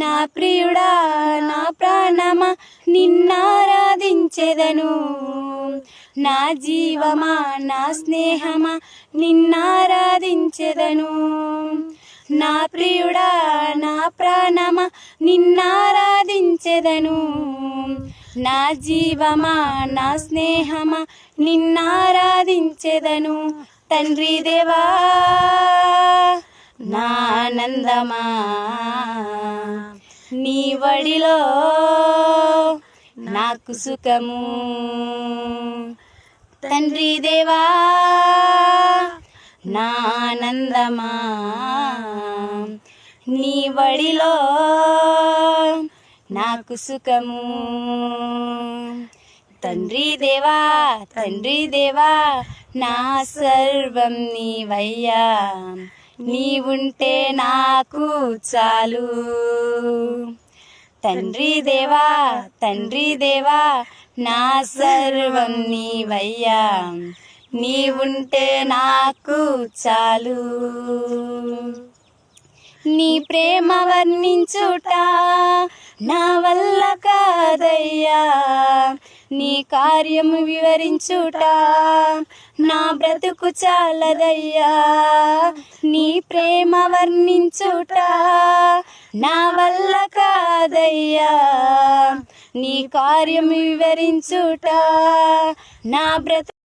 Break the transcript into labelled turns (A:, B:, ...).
A: నా ప్రియుడా నా ప్రాణమా నిన్నారాధించెదను. నా జీవమా నా స్నేహమా నిన్నారాధించెదను. నా ప్రియుడా నా ప్రాణమా నిన్నారాధించెదను. నా జీవమా నా స్నేహమా నిన్నారాధించెదను. తండ్రి దేవా నా ఆనందమా. నీ వడిలో నాకు సుఖము. తండ్రి దేవా నా ఆనందమా? నీ వడిలో నాకు సుఖము. తండ్రి దేవా తండ్రి దేవా నా సర్వం నీవయ్యా. నీవుంటే నాకు చాలు. తండ్రి దేవా తండ్రి దేవా నా సర్వం నీవయ్యా. నీవుంటే నాకు చాలు. నీ ప్రేమ వర్ణించుట నా వల్ల కాదయ్యా. నీ కార్యము వివరించుట బ్రతుకు చాలదయ్యా. నీ ప్రేమ వర్ణించుట నా వల్ల కాదయ్యా. నీ కార్యం వివరించుట నా బ్రతుకు